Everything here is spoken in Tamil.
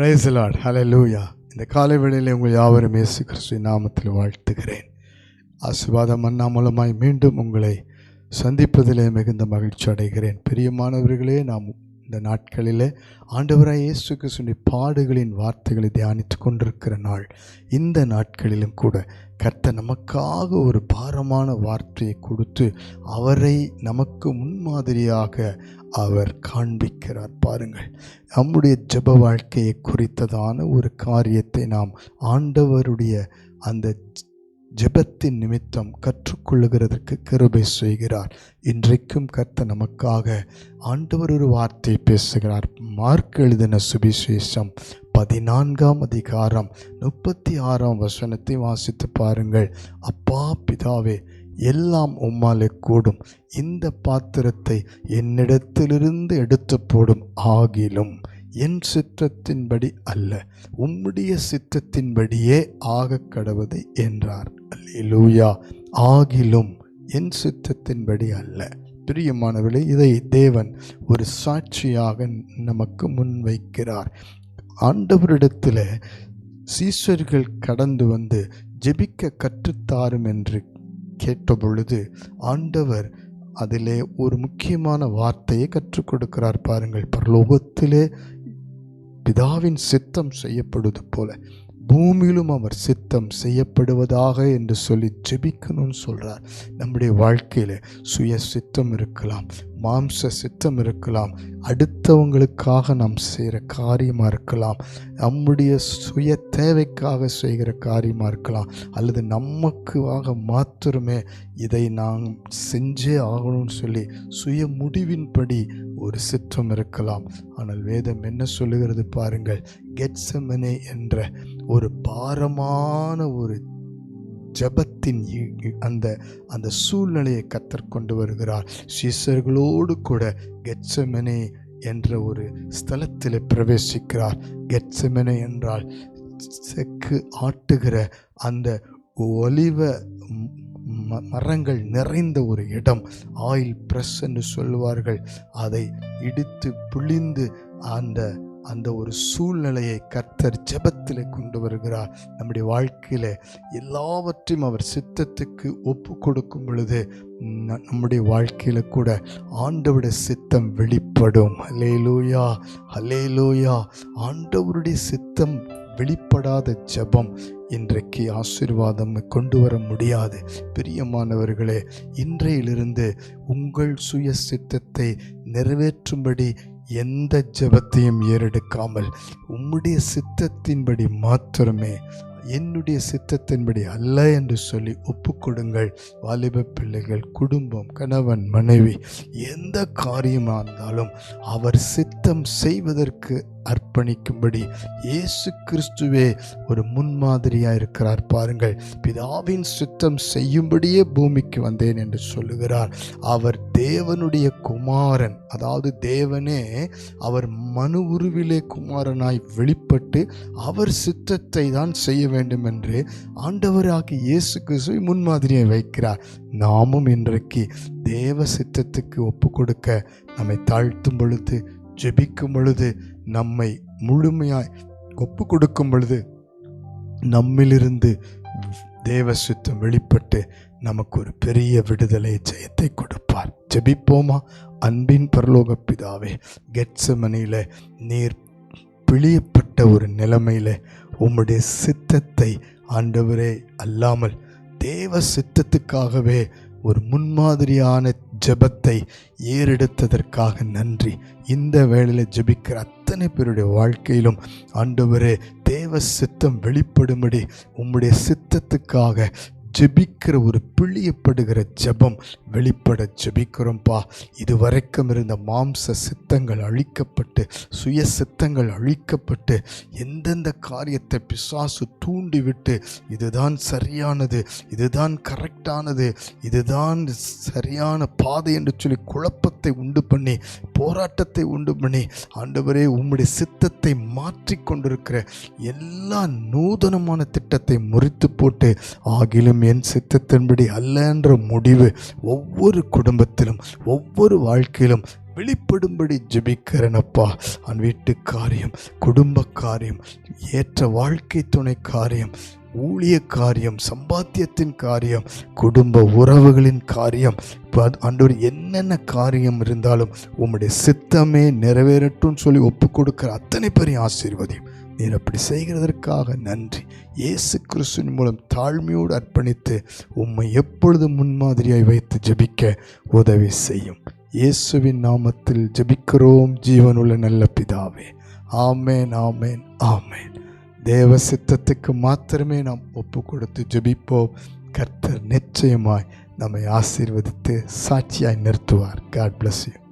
பிரைஸ் லார்ட் லூயா இந்த காலை வேளையில் உங்கள் யாவரும் இயேசு கிறிஸ்து நாமத்தில் வாழ்த்துகிறேன். ஆசீர்வாதம் அண்ணா மூலமாய் மீண்டும் உங்களை சந்திப்பதிலே மிகுந்த மகிழ்ச்சி அடைகிறேன். பிரியமானவர்களே நாம் இந்த நாட்களில் ஆண்டவராய் இயேசு கிறிஸ்துவின் பாடுகளின் வார்த்தைகளை தியானித்து கொண்டிருக்கிற நாள். இந்த நாட்களிலும் கூட கர்த்த நமக்காக ஒரு பாரமான வார்த்தையை கொடுத்து அவரை நமக்கு முன்மாதிரியாக அவர் காண்பிக்கிறார். பாருங்கள் நம்முடைய ஜெப வாழ்க்கையை குறித்ததான ஒரு காரியத்தை நாம் ஆண்டவருடைய அந்த ஜெபத்தின் நிமித்தம் கற்றுக்கொள்ளுகிறதற்கு கிருபை செய்கிறார். இன்றைக்கும் கர்த்த நமக்காக ஆண்டவர் ஒரு வார்த்தை பேசுகிறார். மார்க் எழுதின சுவிசேஷம் பதினான்காம் அதிகாரம் முப்பத்தி ஆறாம் வசனத்தை வாசித்து பாருங்கள். அப்பா பிதாவே எல்லாம் உம்மாலே கூடும். இந்த பாத்திரத்தை என்னிடத்திலிருந்து எடுத்து போடும் ஆகிலும் என் சித்தத்தின்படி அல்ல உம்முடைய சித்தத்தின்படியே ஆக கடவுது என்றார். அல்லூயா ஆகிலும் என் சித்தத்தின்படி அல்ல. பிரியமானவர்களே இதை தேவன் ஒரு சாட்சியாக நமக்கு முன்வைக்கிறார். ஆண்டவரிடத்தில் சீஷர்கள் கடந்து வந்து ஜெபிக்க கற்றுத்தாரும் என்று கேட்டபொழுது ஆண்டவர் அதிலே ஒரு முக்கியமான வார்த்தையை கற்றுக் கொடுக்கிறார் பாருங்கள். பரலோகத்திலே பிதாவின் சித்தம் செய்யப்படுவது போல பூமியிலும் அவர் சித்தம் செய்யப்படுவதாக என்று சொல்லி ஜெபிக்கணும்னு சொல்கிறார் நம்முடைய வாழ்க்கையில் சுய சித்தம் இருக்கலாம். மாம்ச சித்தம் இருக்கலாம். அடுத்தவங்களுக்காக நாம் செய்கிற காரியமாக இருக்கலாம். நம்முடைய சுய தேவைக்காக செய்கிற காரியமாக இருக்கலாம். அல்லது நமக்காக மாத்திரமே இதை நாம் செஞ்சே ஆகணும்னு சொல்லி சுய முடிவின்படி ஒரு சித்தம் இருக்கலாம். ஆனால் வேதம் என்ன சொல்லுகிறது பாருங்கள். கெட்சமனே என்ற ஒரு பாரமான ஒரு ஜபத்தின் அந்த அந்த சூழ்நிலையை கத்தர் கொண்டு வருகிறார். சீசர்களோடு கூட கெட்சமனே என்ற ஒரு ஸ்தலத்தில் பிரவேசிக்கிறார். கெட்சமனே என்றால் செக்கு ஆட்டுகிற அந்த ஒலிவ மரங்கள் நிறைந்த ஒரு இடம். ஆயில் பிரஸ் என்று சொல்லுவார்கள். அதை இடித்து புளிந்து அந்த அந்த ஒரு சூழ்நிலையை கர்த்தர் ஜெபத்தில் கொண்டு வருகிறார். நம்முடைய வாழ்க்கையில் எல்லாவற்றையும் அவர் சித்தத்துக்கு ஒப்பு கொடுக்கும் பொழுது நம்முடைய வாழ்க்கையில் கூட ஆண்டவருடைய சித்தம் வெளிப்படும். ஹலேலூயா ஹலேலூயா ஆண்டவருடைய சித்தம் வெளிப்படாத ஜெபம் இன்றைக்கு ஆசீர்வாதம் கொண்டு வர முடியாது. பிரியமானவர்களே இன்றையிலிருந்து உங்கள் சுய சித்தத்தை நிறைவேற்றும்படி எந்த ஜெபத்தையும் ஏறெடுக்காமல் உம்முடைய சித்தத்தின்படி மாத்திரமே என்னுடைய சித்தத்தின்படி அல்ல என்று சொல்லி ஒப்புக்கொடுங்கள். வாலிப பிள்ளைகள் குடும்பம் கணவன் மனைவி எந்த காரியமாக இருந்தாலும் அவர் சித்தம் செய்வதற்கு அர்ப்பணிக்கும்படி இயேசு கிறிஸ்துவே ஒரு முன்மாதிரியாக இருக்கிறார் பாருங்கள். பிதாவின் சித்தம் செய்யும்படியே பூமிக்கு வந்தேன் என்று சொல்லுகிறார். அவர் தேவனுடைய குமாரன். அதாவது தேவனே அவர் மனு உருவிலே குமாரனாய் வெளிப்பட்டு அவர் சித்தத்தை தான் செய்ய வேண்டும் என்று ஆண்டவராகி இயேசு கிறிஸ்துவை முன்மாதிரியை வைக்கிறார். நாமும் இன்றைக்கு தேவ சித்தத்துக்கு ஒப்பு கொடுக்க நம்மை தாழ்த்தும் பொழுது ஜெபிக்கும் பொழுது நம்மை முழுமையாய் ஒப்பு கொடுக்கும் பொழுது நம்மிலிருந்து தேவ சுத்தம் வெளிப்பட்டு நமக்கு ஒரு பெரிய விடுதலை ஜெயத்தை கொடுப்பார். ஜெபிப்போமா? அன்பின் பரலோக பிதாவே கெட்சமனியில் நீர் பிழியப்பட்ட ஒரு நிலைமையில் உம்முடைய சித்தத்தை ஆண்டவரே அல்லாமல் தேவ சித்தத்துக்காகவே ஒரு முன்மாதிரியான ஜெபத்தை ஏறெடுத்ததற்காக நன்றி. இந்த வேளையில் ஜெபிக்கிற அத்தனை பேருடைய வாழ்க்கையிலும் ஆண்டவரே தேவ சித்தம் வெளிப்படும்படி உம்முடைய சித்தத்துக்காக ஜெபிக்கிற ஒரு பிழியப்படுகிற ஜெபம் வெளிப்பட ஜெபிக்கிறோம்ப்பா இதுவரைக்கும் இருந்த மாம்ச சித்தங்கள் அழிக்கப்பட்டு சுய சித்தங்கள் அழிக்கப்பட்டு எந்தெந்த காரியத்தை பிசாசு தூண்டிவிட்டு இதுதான் சரியானது இதுதான் கரெக்டானது இதுதான் சரியான பாதை என்று சொல்லி குழப்பத்தை உண்டு பண்ணி போராட்டத்தை உண்டு பண்ணி ஆண்டவரே உம்முடைய சித்தத்தை மாற்றி கொண்டிருக்கிற எல்லா நூதனமான திட்டத்தை முறித்து போட்டு ஆகிலும் என் சித்தத்தின்படி அல்ல என்ற முடிவு ஒவ்வொரு ஒவ்வொரு குடும்பத்திலும் ஒவ்வொரு வாழ்க்கையிலும் வெளிப்படும்படி ஜெபிக்கிறேனப்பா. அவன் வீட்டு காரியம் குடும்ப காரியம் ஏற்ற வாழ்க்கை துணை காரியம் ஊழிய காரியம் சம்பாத்தியத்தின் காரியம் குடும்ப உறவுகளின் காரியம். இப்போ ஆண்டவர் என்னென்ன காரியம் இருந்தாலும் உம்முடைய சித்தமே நிறைவேறட்டும்னு சொல்லி ஒப்பு கொடுக்குற அத்தனை பெரிய ஆசீர்வதியும். நீர் அப்படி செய்கிறதற்காக நன்றி. இயேசு கிறிஸ்துவின் மூலம் தாழ்மையோடு அர்ப்பணித்து உம்மை எப்பொழுது முன்மாதிரியாய் வைத்து ஜெபிக்க உதவி செய்யும். இயேசுவின் நாமத்தில் ஜெபிக்கிறோம். ஜீவனுள்ள நல்ல பிதாவே. ஆமேன் ஆமேன் ஆமேன். தேவ சித்தத்துக்கு மாத்திரமே நாம் ஒப்பு கொடுத்து ஜெபிப்போம். கர்த்தர் நிச்சயமாய் நம்மை ஆசீர்வதித்து சாட்சியாய் நிறுத்துவார். God bless you